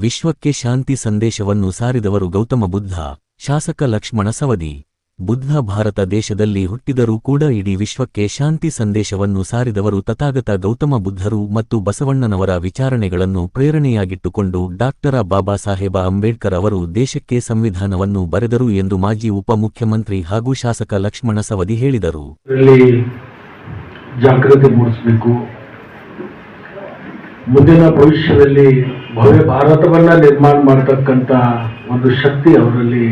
ವಿಶ್ವಕ್ಕೆ ಶಾಂತಿ ಸಂದೇಶವನ್ನು ಸಾರಿದವರು ಗೌತಮ ಬುದ್ಧ, ಶಾಸಕ ಲಕ್ಷ್ಮಣ ಸವದಿ. ಬುದ್ಧ ಭಾರತ ದೇಶದಲ್ಲಿ ಹುಟ್ಟಿದರೂ ಕೂಡ ಇಡೀ ವಿಶ್ವಕ್ಕೆ ಶಾಂತಿ ಸಂದೇಶವನ್ನು ಸಾರಿದವರು ತಥಾಗತ ಗೌತಮ ಬುದ್ಧರು ಮತ್ತು ಬಸವಣ್ಣನವರ ವಿಚಾರಣೆಗಳನ್ನು ಪ್ರೇರಣೆಯಾಗಿಟ್ಟುಕೊಂಡು ಡಾಕ್ಟರ ಬಾಬಾ ಸಾಹೇಬ ಅಂಬೇಡ್ಕರ್ ಅವರು ದೇಶಕ್ಕೆ ಸಂವಿಧಾನವನ್ನು ಬರೆದರು ಎಂದು ಮಾಜಿ ಉಪಮುಖ್ಯಮಂತ್ರಿ ಹಾಗೂ ಶಾಸಕ ಲಕ್ಷ್ಮಣ ಸವದಿ ಹೇಳಿದರು. ಜಾಗೃತಿ ಮೂಡಿಸಬೇಕು. ಮುಂದಿನ ಭವಿಷ್ಯದಲ್ಲಿ ಭವ್ಯ ಭಾರತವನ್ನ ನಿರ್ಮಾಣ ಮಾಡತಕ್ಕಂತ ಒಂದು ಶಕ್ತಿ ಅವರಲ್ಲಿ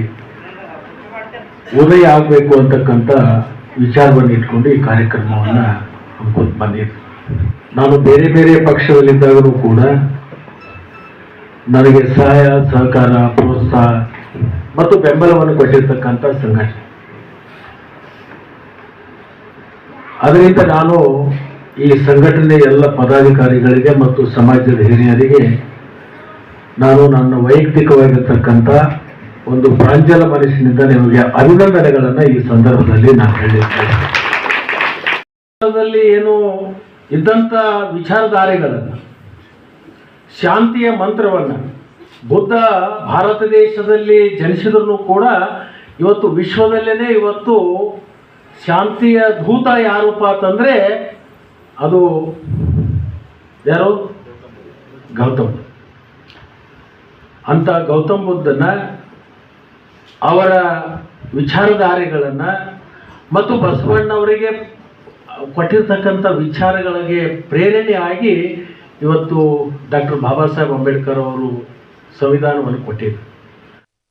ಉದಯ ಆಗಬೇಕು ಅಂತಕ್ಕಂಥ ವಿಚಾರವನ್ನು ಇಟ್ಕೊಂಡು ಈ ಕಾರ್ಯಕ್ರಮವನ್ನು ಹಮ್ಮಿಕೊಂಡು ಬಂದಿದ್ದೆ ನಾನು ಬೇರೆ ಬೇರೆ ಪಕ್ಷದಲ್ಲಿದ್ದಾಗಲೂ ಕೂಡ ನನಗೆ ಸಹಾಯ, ಸಹಕಾರ, ಪ್ರೋತ್ಸಾಹ ಮತ್ತು ಬೆಂಬಲವನ್ನು ಕೊಟ್ಟಿರ್ತಕ್ಕಂಥ ಸಂಘಟನೆ. ಅದರಿಂದ ನಾನು ಈ ಸಂಘಟನೆ ಎಲ್ಲ ಪದಾಧಿಕಾರಿಗಳಿಗೆ ಮತ್ತು ಸಮಾಜದ ಹಿರಿಯರಿಗೆ ನಾನು ನನ್ನ ವೈಯಕ್ತಿಕವಾಗಿರ್ತಕ್ಕಂಥ ಒಂದು ಪ್ರಾಂಜಲ ಮನಸ್ಸಿನಿಂದ ನಿಮಗೆ ಅಭಿನಂದನೆಗಳನ್ನು ಈ ಸಂದರ್ಭದಲ್ಲಿ ನಾನು ಹೇಳಿದ್ದೇನೆ ಏನು ಇದ್ದಂಥ ವಿಚಾರಧಾರೆಗಳನ್ನು, ಶಾಂತಿಯ ಮಂತ್ರವನ್ನು, ಬುದ್ಧ ಭಾರತ ದೇಶದಲ್ಲಿ ಜನಿಸಿದ್ರು ಕೂಡ ಇವತ್ತು ವಿಶ್ವದಲ್ಲೇ ಇವತ್ತು ಶಾಂತಿಯ ಧೂತ ಯಾರಪ್ಪ ಅಂತಂದ್ರೆ ಅದು ಯಾರು? ಗೌತಮ್. ಅಂತ ಗೌತಮ್ ಬುದ್ಧನ ಅವರ ವಿಚಾರಧಾರೆಗಳನ್ನು ಮತ್ತು ಬಸವಣ್ಣವರಿಗೆ ಕೊಟ್ಟಿರ್ತಕ್ಕಂಥ ವಿಚಾರಗಳಿಗೆ ಪ್ರೇರಣೆಯಾಗಿ ಇವತ್ತು ಡಾಕ್ಟರ್ ಬಾಬಾ ಸಾಹೇಬ್ ಅಂಬೇಡ್ಕರ್ ಅವರು ಸಂವಿಧಾನವನ್ನು ಕೊಟ್ಟಿದ್ದರು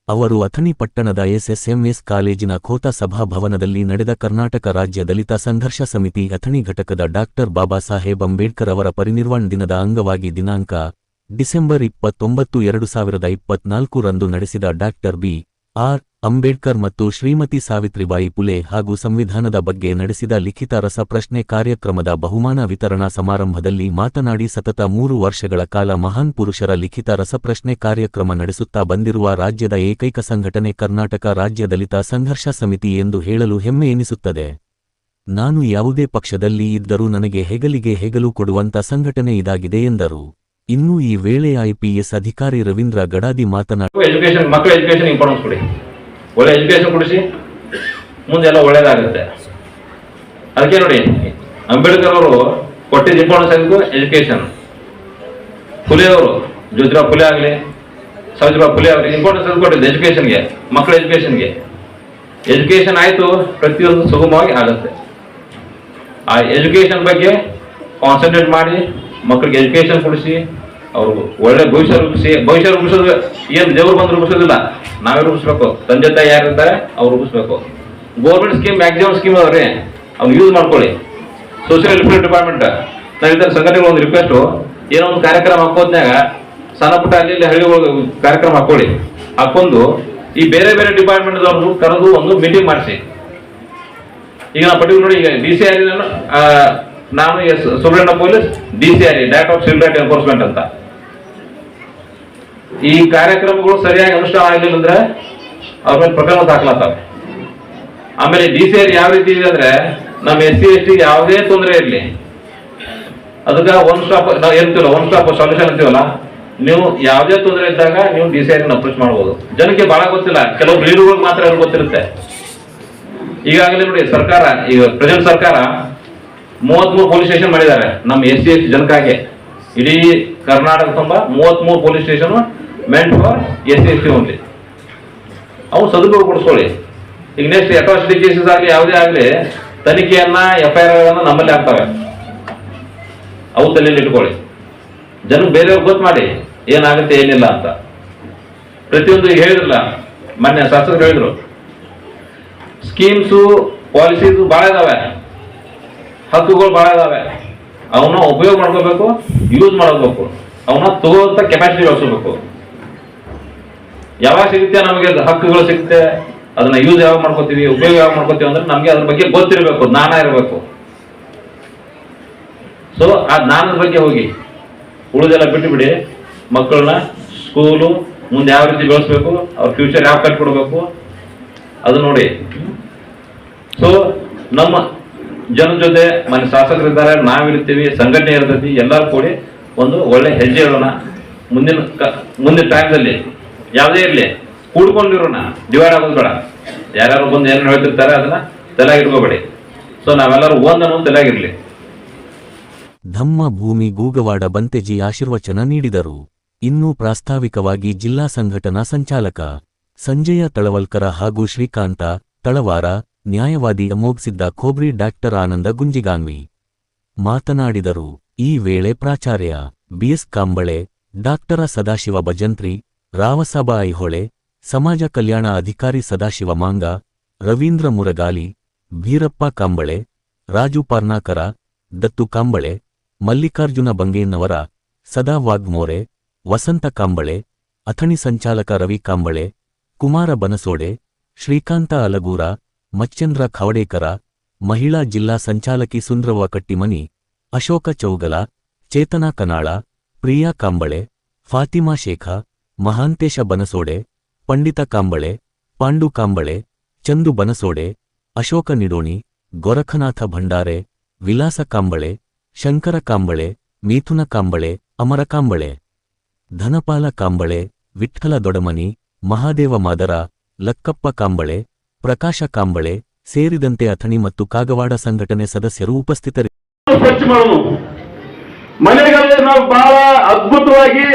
ಅವರು ಅಥಣಿ ಪಟ್ಟಣದ ಎಸ್ಎಸ್ಎಂಎಸ್ ಕಾಲೇಜಿನ ಖೋತ ಸಭಾಭವನದಲ್ಲಿ ನಡೆದ ಕರ್ನಾಟಕ ರಾಜ್ಯ ದಲಿತ ಸಂಘರ್ಷ ಸಮಿತಿ ಅಥಣಿ ಘಟಕದ ಡಾಕ್ಟರ್ ಬಾಬಾ ಸಾಹೇಬ್ ಅಂಬೇಡ್ಕರ್ ಅವರ ಪರಿನಿರ್ವಾಣ ದಿನದ ಅಂಗವಾಗಿ ದಿನಾಂಕ ಡಿಸೆಂಬರ್ ಇಪ್ಪತ್ತೊಂಬತ್ತು, ಎರಡು ಸಾವಿರದ ಇಪ್ಪತ್ನಾಲ್ಕು ರಂದು ನಡೆಸಿದ ಡಾಕ್ಟರ್ ಬಿ. ಆರ್. ಅಂಬೇಡ್ಕರ್ ಮತ್ತು ಶ್ರೀಮತಿ ಸಾವಿತ್ರಿಬಾಯಿ ಪುಲೆ ಹಾಗೂ ಸಂವಿಧಾನದ ಬಗ್ಗೆ ನಡೆಸಿದ ಲಿಖಿತ ರಸಪ್ರಶ್ನೆ ಕಾರ್ಯಕ್ರಮದ ಬಹುಮಾನ ವಿತರಣಾ ಸಮಾರಂಭದಲ್ಲಿ ಮಾತನಾಡಿ ಸತತ ಮೂರು ವರ್ಷಗಳ ಕಾಲ ಮಹಾನ್ ಪುರುಷರ ಲಿಖಿತ ರಸಪ್ರಶ್ನೆ ಕಾರ್ಯಕ್ರಮ ನಡೆಸುತ್ತಾ ಬಂದಿರುವ ರಾಜ್ಯದ ಏಕೈಕ ಸಂಘಟನೆ ಕರ್ನಾಟಕ ರಾಜ್ಯ ದಲಿತ ಸಂಘರ್ಷ ಸಮಿತಿ ಎಂದು ಹೇಳಲು ಹೆಮ್ಮೆ ಎನಿಸುತ್ತದೆ. ನಾನು ಯಾವುದೇ ಪಕ್ಷದಲ್ಲಿ ಇದ್ದರೂ ನನಗೆ ಹೆಗಲಿಗೆ ಹೆಗಲು ಕೊಡುವಂತ ಸಂಘಟನೆ ಇದಾಗಿದೆ ಎಂದರು. ಇನ್ನು ಈ ವೇಳೆ ಐಪಿಎಸ್ ಅಧಿಕಾರಿ ರವೀಂದ್ರ ಗಡಾದಿ ಮಾತನಾಡಿ ಎಜುಕೇಶನ್ ಮಕ್ಕಳ ಎಜುಕೇಶನ್ ಇಂಪಾರ್ಟೆನ್ಸ್ ಕೊಡಿ. ಒಳ್ಳೆ ಎಜುಕೇಶನ್ ಕೊಡಿಸಿ, ಮುಂದೆ ಎಲ್ಲ ಒಳ್ಳೇದಾಗುತ್ತೆ. ಅದಕ್ಕೆ ನೋಡಿ, ಅಂಬೇಡ್ಕರ್ ಅವರು ಕೊಟ್ಟಿದ್ದ ಇಂಪಾರ್ಟೆನ್ಸ್ ಆಗಿದ್ದು ಎಜುಕೇಶನ್ ಫುಲೆ ಅವರು ಜ್ಯೋತಿರಾವ್ ಫುಲೆ ಆಗಲಿ ಸಾವಿರಾವ್ ಫುಲೆ ಆಗಲಿ ಇಂಪಾರ್ಟೆನ್ಸ್ ಅದು ಕೊಟ್ಟಿದ್ದು? ಎಜುಕೇಶನ್ಗೆ ಮಕ್ಕಳ ಎಜುಕೇಶನ್ಗೆ ಎಜುಕೇಶನ್ ಆಯಿತು, ಪ್ರತಿಯೊಂದು ಸುಗಮವಾಗಿ ಆಗುತ್ತೆ. ಆ ಎಜುಕೇಶನ್ ಬಗ್ಗೆ ಕಾನ್ಸಂಟ್ರೇಟ್ ಮಾಡಿ ಮಕ್ಕಳಿಗೆ ಎಜುಕೇಶನ್ ಕೊಡಿಸಿ ಅವ್ರಿಗೆ ಒಳ್ಳೆ ಭವಿಷ್ಯ ರೂಪಿಸಿ, ಭವಿಷ್ಯ ರೂಪಿಸೋದು ಏನು ದೇವ್ರು ಬಂದು ರೂಪಿಸೋದಿಲ್ಲ. ನಾವೇ ರೂಪಿಸ್ಬೇಕು. ತಂದೆ ತಾಯಿ ಯಾರಿರ್ತಾರೆ, ಅವ್ರು ರೂಪಿಸ್ಬೇಕು. ಗೌರ್ಮೆಂಟ್ ಸ್ಕೀಮ್ ಮ್ಯಾಕ್ಸಿಮಮ್ ಸ್ಕೀಮ್ ಅವ್ರಿ ಅವ್ನು ಯೂಸ್ ಮಾಡ್ಕೊಳ್ಳಿ. ಸೋಷಿಯಲ್ ವೆಲ್ಫೇರ್ ಡಿಪಾರ್ಟ್ಮೆಂಟ್ ನಾವಿದ್ದ ಸಂಘಟನೆಗಳು ಒಂದು ರಿಕ್ವೆಸ್ಟು ಏನೋ ಒಂದು ಕಾರ್ಯಕ್ರಮ ಹಾಕೋದ್ನಾಗ ಸಣ್ಣ ಪುಟ್ಟ ಅಲ್ಲಿ ಇಲ್ಲಿ ಹಳ್ಳಿಗಳಿಗೆ ಕಾರ್ಯಕ್ರಮ ಹಾಕೊಳ್ಳಿ. ಹಾಕೊಂಡು ಈ ಬೇರೆ ಬೇರೆ ಡಿಪಾರ್ಟ್ಮೆಂಟ್ ಅವ್ರನ್ನು ಕರೆದು ಒಂದು ಮೀಟಿಂಗ್ ಮಾಡಿಸಿ. ಈಗ ನಾವು ಪರ್ಟಿಕ್ಯುಲರ್ ನೋಡಿ, ಈಗ ಡಿ ಸಿ ಆರ್ ನಾನು S, Subramanya police D C R direct of civil right enforcement ಅಂತ. ಈ ಕಾರ್ಯಕ್ರಮಗಳು ಸರಿಯಾಗಿ ಅನುಷ್ಠಾನ ಆಗಲಿಲ್ಲ ಅಂದ್ರೆ ಅವ್ರ ಮೇಲೆ ಪ್ರಕರಣ ದಾಖಲಾತಾವೆ ಆಮೇಲೆ ಡಿ ಸಿ ಆರ್ ಯಾವ ರೀತಿ ಇದೆ ಅಂದ್ರೆ ನಮ್ಮ ಎಸ್ ಸಿ, ಎಸ್ ಟಿ ಯಾವುದೇ ತೊಂದರೆ ಇರಲಿ. ಅದಕ್ಕೆ ಒನ್ ಸ್ಟಾಪ್ ನಾವು ಹೇಳ್ತೀವಲ್ಲ ಒನ್ ಸ್ಟಾಪ್ ಸೊಲ್ಯೂಷನ್ ಅಂತೀವಲ್ಲ, ನೀವು ಯಾವುದೇ ತೊಂದರೆ ಇದ್ದಾಗ ನೀವು ಡಿ ಸಿ ಆರ್ ಅಪ್ರೋಚ್ ಮಾಡ್ಬೋದು. ಜನಕ್ಕೆ ಬಹಳ ಗೊತ್ತಿಲ್ಲ, ಕೆಲವು ಲೀಡರ್ಗಳಿಗೆ ಮಾತ್ರ ಗೊತ್ತಿರುತ್ತೆ. ಈಗಾಗಲೇ ನೋಡಿ ಸರ್ಕಾರ, ಈಗ ಪ್ರೆಸೆಂಟ್ ಸರ್ಕಾರ ಮೂವತ್ಮೂರು ಪೊಲೀಸ್ ಸ್ಟೇಷನ್ ಮಾಡಿದ್ದಾರೆ. ನಮ್ಮ ಎಸ್ ಸಿ ಎಸ್ ಜನಕ್ಕಾಗಿ. ಇಡೀ ಕರ್ನಾಟಕ ತುಂಬ ಮೂವತ್ಮೂರು police station made for S C S C only. ಅವು ಸದುಪಯೋಗ ಪಡಿಸ್ಕೊಳ್ಳಿ. ಈಗ ನೆಕ್ಸ್ಟ್ ಅಟ್ರಾಸಿಟಿ ಕೇಸಸ್ ಆಗಲಿ ಯಾವುದೇ ಆಗಲಿ, ತನಿಖೆಯನ್ನು ಎಫ್ ಐ ಆರ್ಗಳನ್ನು ನಮ್ಮಲ್ಲಿ ಆಗ್ತವೆ ಅವು ತಲೆಯಲ್ಲಿ ಇಟ್ಕೊಳ್ಳಿ. ಜನಕ್ಕೆ ಬೇರೆಯವ್ರಿಗೆ ಗೊತ್ತು ಮಾಡಿ, ಏನಾಗುತ್ತೆ, ಏನಿಲ್ಲ ಅಂತ. ಪ್ರತಿಯೊಂದು ಹೇಳಿದ್ರಲ್ಲ ಮೊನ್ನೆ ಶಾಸಕರು ಹೇಳಿದ್ರು. ಸ್ಕೀಮ್ಸು, ಪಾಲಿಸೀಸು ಭಾಳ ಇದಾವೆ. ಹಕ್ಕುಗಳು ಭಾಳ ಇದಾವೆ. ಅವನ್ನ ಉಪಯೋಗ ಮಾಡ್ಕೋಬೇಕು ಯೂಸ್ ಮಾಡ್ಕೋಬೇಕು. ಅವನ್ನ ತಗೋಂತ ಕೆಪಾಸಿಟಿ ಬೆಳೆಸಬೇಕು ಯಾವಾಗ ಸಿಗುತ್ತೆ ನಮಗೆ ಹಕ್ಕುಗಳು ಸಿಗುತ್ತೆ, ಅದನ್ನ ಯೂಸ್ ಯಾವಾಗ ಮಾಡ್ಕೋತೀವಿ, ಉಪಯೋಗ ಯಾವಾಗ ಮಾಡ್ಕೋತೀವಿ ಅಂದ್ರೆ ನಮಗೆ ಅದ್ರ ಬಗ್ಗೆ ಗೊತ್ತಿರಬೇಕು, ಜ್ಞಾನ ಇರಬೇಕು. ಸೊ ಆ ಜ್ಞಾನದ ಬಗ್ಗೆ ಹೋಗಿ. ಉಳಿದೆಲ್ಲ ಬಿಟ್ಟು ಬಿಡಿ. ಮಕ್ಕಳನ್ನ ಸ್ಕೂಲು ಮುಂದೆ ಯಾವ ರೀತಿ ಬೆಳೆಸ್ಬೇಕು, ಅವ್ರ ಫ್ಯೂಚರ್ ಯಾವ ಕಟ್ಕೊಡ್ಬೇಕು ಅದು ನೋಡಿ. ಸೊ ನಮ್ಮ ಜನ ಜೊತೆ ಮನೆ ಶಾಸಕರಿದ್ದಾರೆ ನಾವಿರ್ತೀವಿ ಸಂಘಟನೆ ಇರ್ತೈತಿ, ಎಲ್ಲರೂ ಕೂಡಿ ಒಂದು ಒಳ್ಳೆ ಹೆಜ್ಜೆ ಇಡೋಣ. ಮುಂದಿನ ಮುಂದಿನ ಟೈಮ್ದಲ್ಲಿ ಯಾವುದೇ ಇರಲಿ, ಕೂಡ್ಕೊಂಡಿರೋಣ ಡಿವೈಡ್ ಆಗೋದು ಬೇಡ. ಯಾರ್ಯಾರು ಬಂದು ಏನೇನು ಹೇಳ್ತಿರ್ತಾರೆ ಅದನ್ನ ತಲೆಯಾಗಿ ಇಟ್ಕೋಬೇಡಿ. ಸೊ ನಾವೆಲ್ಲರೂ ಒಂದ್ ಅನ್ನೋದು ತಲೆಯಾಗಿರ್ಲಿ ಧಮ್ಮ ಭೂಮಿ ಗೂಗವಾಡ ಬಂತೆಜಿ ಆಶೀರ್ವಚನ ನೀಡಿದರು. ಇನ್ನೂ ಪ್ರಾಸ್ತಾವಿಕವಾಗಿ ಜಿಲ್ಲಾ ಸಂಘಟನಾ ಸಂಚಾಲಕ ಸಂಜಯ ತಳವಲ್ಕರ ಹಾಗೂ ಶ್ರೀಕಾಂತ ತಳವಾರ ನ್ಯಾಯವಾದಿ ಅಮೋಘ್ಸಿದ್ದ ಖೋಬ್ರಿ ಡಾಕ್ಟರ್ ಆನಂದ ಗುಂಜಿಗಾನ್ವಿ ಮಾತನಾಡಿದರು. ಈ ವೇಳೆ ಪ್ರಾಚಾರ್ಯ B S Kamble, doctor Sadashiva Bhajantri Raosaheb Aihole ಸಮಾಜ ಕಲ್ಯಾಣ ಅಧಿಕಾರಿ ಸದಾಶಿವ ಮಾಂಗ, ರವೀಂದ್ರ ಮುರಗಾಲಿ, ಭೀರಪ್ಪ ಕಾಂಬಳೆ, ರಾಜು ಪಾರ್ನಾಕರ, ದತ್ತು ಕಾಂಬಳೆ, ಮಲ್ಲಿಕಾರ್ಜುನ ಬಂಗೇನವರ, ಸದಾ ವಾಗ್ಮೋರೆ ವಸಂತ ಕಾಂಬಳೆ, ಅಥಣಿ ಸಂಚಾಲಕ ರವಿ ಕಾಂಬಳೆ, ಕುಮಾರ ಬನಸೋಡೆ, ಶ್ರೀಕಾಂತ ಅಲಗೂರ ಮಚ್ಚಂದ್ರ ಖವಡೇಕರ, ಮಹಿಳಾ ಜಿಲ್ಲಾ ಸಂಚಾಲಕಿ ಸುಂದ್ರವ್ವ ಕಟ್ಟಿಮನಿ, ಅಶೋಕ ಚೌಗಲ, ಚೇತನಾ ಕನಾಳ, ಪ್ರಿಯಾ ಕಾಂಬಳೆ, ಫಾತಿಮಾ ಶೇಖ, ಮಹಾಂತೇಶ ಬನಸೋಡೆ, ಪಂಡಿತ ಕಾಂಬಳೆ, ಪಾಂಡು ಕಾಂಬಳೆ, ಚಂದು ಬನಸೋಡೆ, ಅಶೋಕ ನಿಡೋಣಿ, ಗೋರಖನಾಥ ಭಂಡಾರೆ, ವಿಲಾಸ ಕಾಂಬಳೆ, ಶಂಕರ ಕಾಂಬಳೆ, ಮೀಥುನ ಕಾಂಬಳೆ, ಅಮರ ಕಾಂಬಳೆ, ಧನಪಾಲ ಕಾಂಬಳೆ, ವಿಠ್ಠಲ ದೊಡಮನಿ, ಮಹಾದೇವ ಮಾದರ, ಲಕ್ಕಪ್ಪ ಕಾಂಬಳೆ ಪ್ರಕಾಶ ಕಾಂಬಳೆ ಸೇರಿದಂತೆ ಅಥಣಿ ಮತ್ತು ಕಾಗವಾಡ ಸಂಘಟನೆ ಸದಸ್ಯರು ಉಪಸ್ಥಿತರಿ ಸ್ವಚ್ಛ ಮಾಡೋದು ಮನೆಗಳಲ್ಲಿ ನಾವು ಬಹಳ ಅದ್ಭುತವಾಗಿ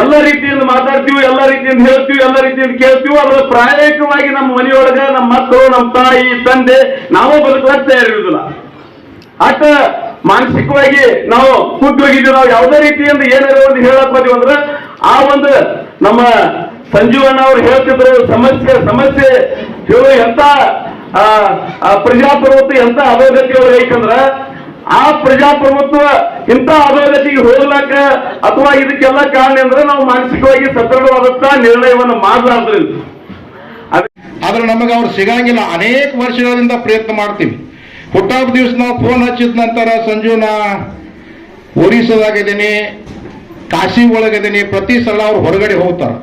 ಎಲ್ಲ ರೀತಿಯಿಂದ ಮಾತಾಡ್ತೀವಿ, ಎಲ್ಲ ರೀತಿಯಿಂದ ಹೇಳ್ತೀವಿ, ಎಲ್ಲ ರೀತಿಯಿಂದ ಕೇಳ್ತೀವಿ. ಅದರ ಪ್ರಾಯೋಗಿಕವಾಗಿ ನಮ್ಮ ಮನೆಯೊಳಗೆ ನಮ್ಮ ಮಕ್ಕಳು, ನಮ್ಮ ತಾಯಿ, ತಂದೆ, ನಾವು ಬದುಕುವಾಗ ತಯಾರಿರುವುದಿಲ್ಲ. ಆತ ಮಾನಸಿಕವಾಗಿ ನಾವು ಕುಗ್ಗೋಗಿದ್ದೀವಿ ನಾವು ಯಾವುದೇ ರೀತಿಯಿಂದ ಏನಾದ್ರು ಒಂದು ಹೇಳಕ್ ಬಂದೀವಿ ಅಂದ್ರೆ ಆ ಒಂದು ನಮ್ಮ ಸಂಜೀವಣ್ಣ ಅವ್ರು ಹೇಳ್ತಿದ್ರು, ಸಮಸ್ಯೆ ಸಮಸ್ಯೆ ಹೇಳೋ ಎಂತ ಪ್ರಜಾಪ್ರಭುತ್ವ ಎಂತ ಅಧೋಗತಿ ಒಳಗೆ ಆ ಪ್ರಜಾಪ್ರಭುತ್ವ ಇಂಥ ಅಧೋಗತಿಗೆ ಹೋಗ್ಲಾಕ ಅಥವಾ ಇದಕ್ಕೆಲ್ಲ ಕಾರಣ ಅಂದ್ರೆ ನಾವು ಮಾನಸಿಕವಾಗಿ ಸದೃಢವಾದಂತ ನಿರ್ಣಯವನ್ನು ಮಾಡಲಾರ್ದ್ರಿಂದ ಆದ್ರೆ ನಮಗೆ ಅವ್ರು ಸಿಗಂಗಿಲ್ಲ. ಅನೇಕ ವರ್ಷಗಳಿಂದ ಪ್ರಯತ್ನ ಮಾಡ್ತೀವಿ. ಹುಟ್ಟಾಪ್ ದಿವಸ ನಾವು ಫೋನ್ ಹಚ್ಚಿದ ನಂತರ ಸಂಜು ನಾ ಒರಿಸ್ಸಾದಾಗಿದ್ದೀನಿ ಕಾಶಿ ಒಳಗಿದ್ದೀನಿ ಪ್ರತಿ ಸಲ ಅವ್ರು ಹೊರಗಡೆ ಹೋಗ್ತಾರೆ.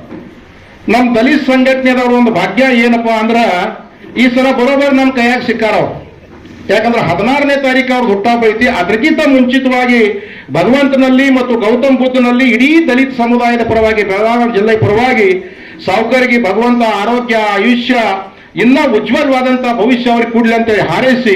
ನಮ್ಮ ದಲಿತ ಸಂಘಟನೆದವ್ರ ಒಂದು ಭಾಗ್ಯ ಏನಪ್ಪಾ ಅಂದ್ರ ಈ ಸಲ ಬರೋಬರ್ ನಮ್ಮ ಕೈಯಾಗ ಸಿಕ್ಕಾರ ಅವ್ರು. ಯಾಕಂದ್ರೆ ಹದಿನಾರನೇ ತಾರೀಕು ಅವ್ರದ್ದು ಹುಟ್ಟಾಪ ಐತಿ ಅದಕ್ಕಿಂತ ಮುಂಚಿತವಾಗಿ ಭಗವಂತನಲ್ಲಿ ಮತ್ತು ಗೌತಮ್ ಬುದ್ಧನಲ್ಲಿ ಇಡೀ ದಲಿತ ಸಮುದಾಯದ ಪರವಾಗಿ, ಬೆಳಗಾವಿ ಜಿಲ್ಲೆ ಪರವಾಗಿ ಸಾವುಕಾರಿಗೆ ಭಗವಂತ ಆರೋಗ್ಯ, ಆಯುಷ್ಯ, ಇನ್ನ ಉಜ್ವಲವಾದಂತಹ ಭವಿಷ್ಯ ಅವ್ರಿಗೆ ಕೂಡಲಿ ಅಂತೇಳಿ ಹಾರೈಸಿ